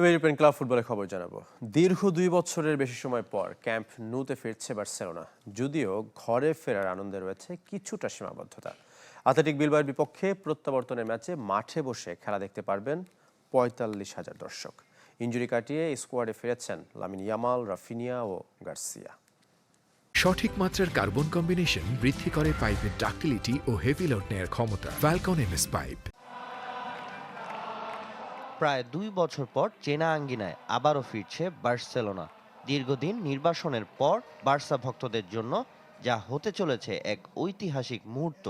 এবার European club ফুটবলের খবর জানাব। দীর্ঘ দুই বছরের বেশি সময় পর ক্যাম্প নুতে ফিরছে বার্সেলোনা। যদিও ঘরে ফেরার আনন্দে রয়েছে কিছুটা সীমাবদ্ধতা। আথলেটিক বিলবার বিপক্ষে প্রত্যাবর্তনের ম্যাচে মাঠে বসে খেলা দেখতে পারবেন পঁয়তাল্লিশ হাজার দর্শক। ইঞ্জুরি কাটিয়ে স্কোয়াডে ফিরেছেন লামিন ইয়ামাল রাফিনিয়া ও গার্সিয়া সঠিক মাত্রার কার্বন কম্বিনেশন বৃদ্ধি করে পাইপের ডাক্টিলিটি ও হেভি লোড নেয়ার ক্ষমতা। ফ্যালকন এমএস পাইপ প্রায় দুই বছর পর চেনা আঙ্গিনায় আবারও ফিরছে বার্সেলোনা। দীর্ঘদিন নির্বাসনের পর বার্সা ভক্তদের জন্য যা হতে চলেছে এক ঐতিহাসিক মুহূর্ত।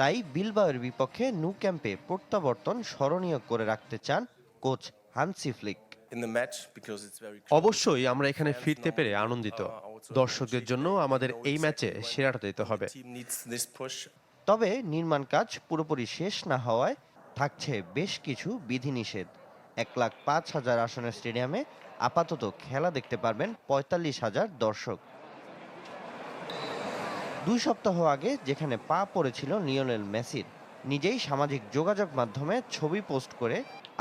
তাই বিলবাওয়ের বিপক্ষে নু ক্যাম্পে প্রত্যাবর্তন স্মরণীয় করে রাখতে চান coach Hansi Flick. In the match because it's very অবশ্যই আমরা এখানে ফিরতে পেরে আনন্দিত। দর্শকদের জন্য আমাদের এই ম্যাচে সেরাটা দিতে হবে। তবে নির্মাণ কাজ পুরোপুরি শেষ না হওয়ায় থাকছে বেশ কিছু বিধিনিষেধ। এক লাখ পাঁচ হাজার আসনের স্টেডিয়ামে আপাতত খেলা দেখতে পারবেন পঁয়তাল্লিশ হাজার দর্শক। দুই সপ্তাহ আগে যেখানে পা পড়েছিল লিওনেল মেসির নিজেই সামাজিক যোগাযোগ মাধ্যমে ছবি পোস্ট করে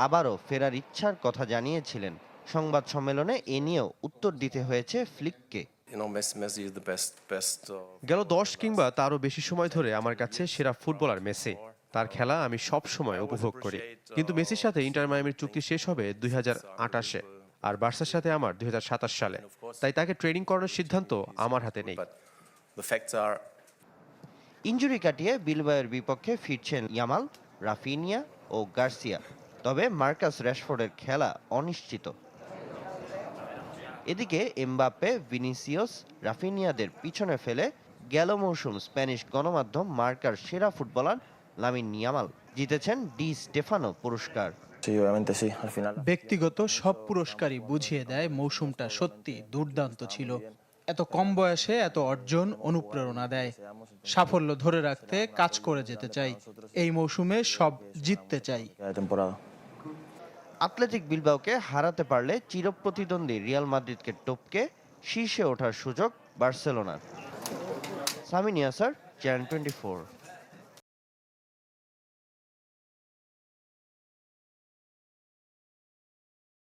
আবারও ফেরার ইচ্ছার কথা জানিয়েছিলেন। সংবাদ সম্মেলনে এ নিয়েও উত্তর দিতে হয়েছে ফ্লিককে। Uh, গেল দশ কিংবা তারও বেশি সময় ধরে আমার কাছে সেরা ফুটবলার মেসি। তার খেলা আমি সব সময় উপভোগ করি। কিন্তু মেসির সাথে ইন্টার মায়ামির চুক্তি শেষ হবে দুই হাজার আর বার্সার সাথে আমার দুই হাজার সাতাশ সালে। তাই তাকে ট্রেনিং করানোর সিদ্ধান্ত আমার হাতে নেই। ইঞ্জুরি কাটিয়ে বিলবায়ের বিপক্ষে ফিরছেন ইয়ামাল, রাফিনিয়া ও গার্সিয়া। তবে মার্কাস র্যাশফোর্ডের খেলা অনিশ্চিত। এদিকে এমবাপ্পে, ভিনিসিয়াস, রাফিনিয়াদের পিছনে ফেলে গেল মৌসুম স্প্যানিশ গণমাধ্যম মার্কার সেরা ফুটবলার লামিন ইয়ামাল জিতেছেন ডি স্টেফানো পুরস্কার. ব্যক্তিগত সব পুরস্কারই বুঝিয়ে দেয় মৌসুমটা সত্যি দুর্দান্ত ছিল। এত কম বয়সে এত অর্জন অনুপ্রেরণা দেয়। সাফল্য ধরে রাখতে কাজ করে যেতে চাই। এই মৌসুমে সব জিততে চাই। আথলেটিক বিলবাওকে হারাতে পারলে চিরপ্রতিদ্বন্দ্বী রিয়াল মাদ্রিদকে টপকে শীর্ষে ওঠার সুযোগ বার্সেলোনার। সামিনিয়া স্যার চ্যানেল টোয়েন্টি